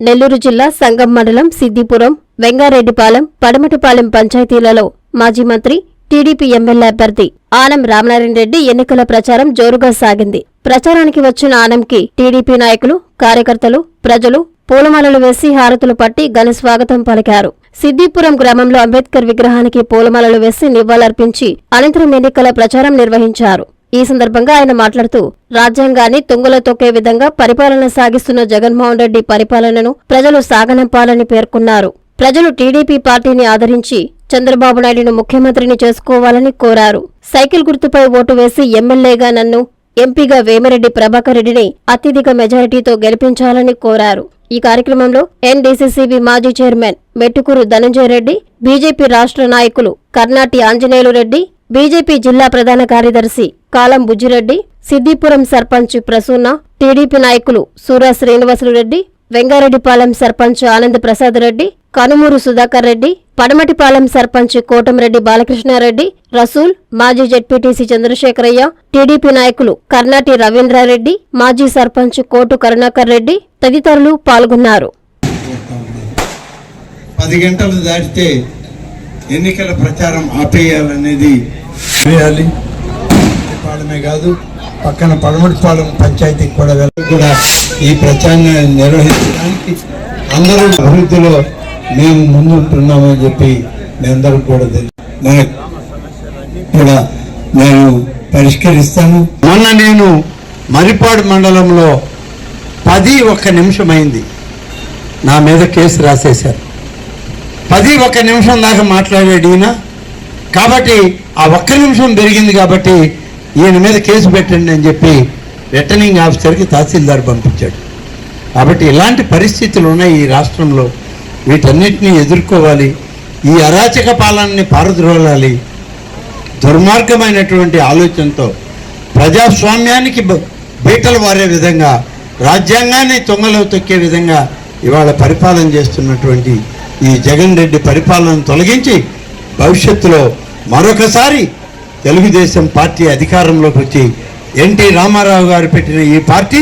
నెల్లూరు జిల్లా సంగం మండలం సిద్దిపురం వెంగారెడ్డిపాలెం పడమటిపాలెం పంచాయతీలలో మాజీ మంత్రి టీడీపీ ఎమ్మెల్యే అభ్యర్థి ఆనం రామనారాయణ రెడ్డి ఎన్నికల ప్రచారం జోరుగా సాగింది. ప్రచారానికి వచ్చిన ఆనంకి టీడీపీ నాయకులు కార్యకర్తలు ప్రజలు పూలమాలలు వేసి హారతులు పట్టి ఘన స్వాగతం పలికారు. సిద్దిపురం గ్రామంలో అంబేద్కర్ విగ్రహానికి పూలమాలలు వేసి నివాళులర్పించి అనంతరం ఎన్నికల ప్రచారం నిర్వహించారు. ఈ సందర్భంగా ఆయన మాట్లాడుతూ రాజ్యాంగాన్ని తుంగలో తొక్కే విధంగా పరిపాలన సాగిస్తున్న జగన్మోహన్ రెడ్డి పరిపాలనను ప్రజలు సాగనంపాలని పేర్కొన్నారు. ప్రజలు టీడీపీ పార్టీని ఆదరించి చంద్రబాబు నాయుడును ముఖ్యమంత్రిని చేసుకోవాలని కోరారు. సైకిల్ గుర్తుపై ఓటు వేసి ఎమ్మెల్యేగా నన్ను ఎంపీగా వేమిరెడ్డి ప్రభాకర్ రెడ్డిని అత్యధిక మెజారిటీతో గెలిపించాలని కోరారు. ఈ కార్యక్రమంలో ఎన్డీసీసీబీ మాజీ చైర్మన్ మెట్టుకూరు ధనంజయ రెడ్డి బీజేపీ రాష్ట్ర నాయకులు కర్నాటి ఆంజనేయులు రెడ్డి బీజేపీ జిల్లా ప్రధాన కార్యదర్శి కాలం బుజ్జిరెడ్డి సిద్దిపురం సర్పంచ్ ప్రసూన్న టీడీపీ నాయకులు సూరా శ్రీనివాసులు రెడ్డి వెంగారెడ్డిపాలెం సర్పంచ్ ఆనంద్ ప్రసాద్ రెడ్డి కనుమూరు సుధాకర్ రెడ్డి పడమటిపాలెం సర్పంచ్ కోటంరెడ్డి బాలకృష్ణారెడ్డి రసూల్ మాజీ జెడ్పీటీసీ చంద్రశేఖరయ్య టీడీపీ నాయకులు కర్నాటి రవీంద్రారెడ్డి మాజీ సర్పంచ్ కోటు కరుణాకర్ రెడ్డి తదితరులు పాల్గొన్నారు. పది గంటలు దాటితే ఎన్నికల ప్రచారం ఆపేయాలనేది. వేయాలి పాలమే కాదు పక్కన పడమటిపాలెం పంచాయతీకి కూడా వెళ్ళి కూడా ఈ ప్రచారాన్ని నిర్వహించడానికి అందరూ అభివృద్ధిలో మేము ముందుంటున్నామని చెప్పి మీ అందరూ కూడా తెలుసు. కూడా నేను పరిష్కరిస్తాను. మొన్న నేను మరిపాడు మండలంలో పది ఒక్క నిమిషమైంది నా మీద కేసు రాసేశారు. పది ఒక్క నిమిషం దాకా మాట్లాడాడు ఈయన. కాబట్టి ఆ ఒక్క నిమిషం పెరిగింది కాబట్టి ఈయన మీద కేసు పెట్టండి అని చెప్పి రిటర్నింగ్ ఆఫీసర్కి తహసీల్దార్ పంపించాడు. కాబట్టి ఇలాంటి పరిస్థితులు ఉన్నాయి ఈ రాష్ట్రంలో. వీటన్నిటిని ఎదుర్కోవాలి. ఈ అరాచక పాలనని పారద్రోలాలి. దుర్మార్గమైనటువంటి ఆలోచనతో ప్రజాస్వామ్యానికి బీటలు వారే విధంగా రాజ్యాంగాన్ని తొంగలో తొక్కే విధంగా ఇవాళ పరిపాలన చేస్తున్నటువంటి ఈ జగన్ రెడ్డి పరిపాలనను తొలగించి భవిష్యత్తులో మరొకసారి తెలుగుదేశం పార్టీ అధికారంలోకి వచ్చి ఎన్టీ రామారావు గారు పెట్టిన ఈ పార్టీ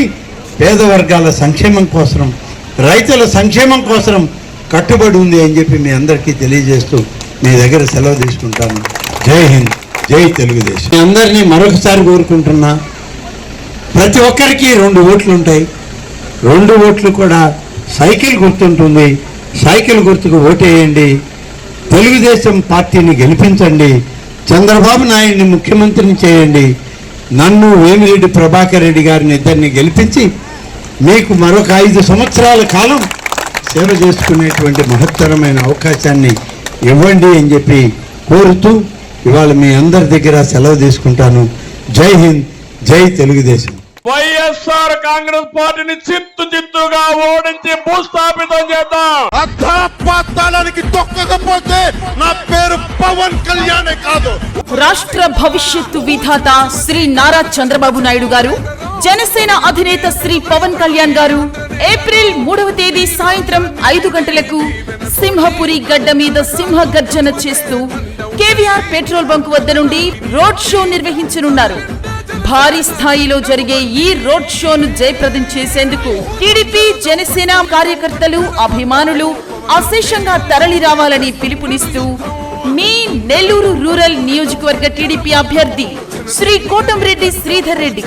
పేద వర్గాల సంక్షేమం కోసం రైతుల సంక్షేమం కోసం కట్టుబడి ఉంది అని చెప్పి మీ అందరికీ తెలియజేస్తూ మీ దగ్గర సెలవు తీసుకుంటాను. జై హింద్ జై తెలుగుదేశం. మీ అందరినీ మరొకసారి కోరుకుంటున్నా ప్రతి ఒక్కరికి రెండు ఓట్లు ఉంటాయి. రెండు ఓట్లు కూడా సైకిల్ గుర్తుంటుంది. సైకిల్ గుర్తుకు ఓటేయండి. తెలుగుదేశం పార్టీని గెలిపించండి. చంద్రబాబు నాయుడిని ముఖ్యమంత్రిని చేయండి. నన్ను వేమిరెడ్డి ప్రభాకర్ రెడ్డి గారిని ఇద్దరిని గెలిపించి మీకు మరొక ఐదు సంవత్సరాల కాలం సేవ చేసుకునేటువంటి మహత్తరమైన అవకాశాన్ని ఇవ్వండి అని చెప్పి కోరుతూ ఇవాళ మీ అందరి దగ్గర సెలవు తీసుకుంటాను. జై హింద్ జై తెలుగుదేశం. వైఎస్ఆర్ కాంగ్రెస్ పార్టీని చిత్తు చిత్తుగా ఓడించి భూస్థాపితం చేద్దాం. తొక్కకపోతే నా పేరు పవన్ కళ్యాణే కాదు. రాష్ట్ర భవిష్యత్తు విధాత శ్రీ నారా చంద్రబాబు నాయుడు గారు జనసేన అధినేత శ్రీ పవన్ కళ్యాణ్ గారు ఏప్రిల్ మూడవ తేదీ సాయంత్రం ఐదు గంటలకు సింహపురి గడ్డ మీద సింహ గర్జన చేస్తూ కేవీఆర్ పెట్రోల్ బంక్ వద్ద నుండి రోడ్ షో నిర్వహించనున్నారు. భారీ స్థాయిలో జరిగే ఈ రోడ్ షోను జయప్రదం చేసేందుకు టీడీపీ జనసేన కార్యకర్తలు అభిమానులు అశేషంగా తరలి రావాలని పిలుపునిస్తూ మీ నెల్లూరు రూరల్ నియోజకవర్గ టీడీపీ అభ్యర్థి శ్రీ కోటంరెడ్డి శ్రీధర్ రెడ్డి.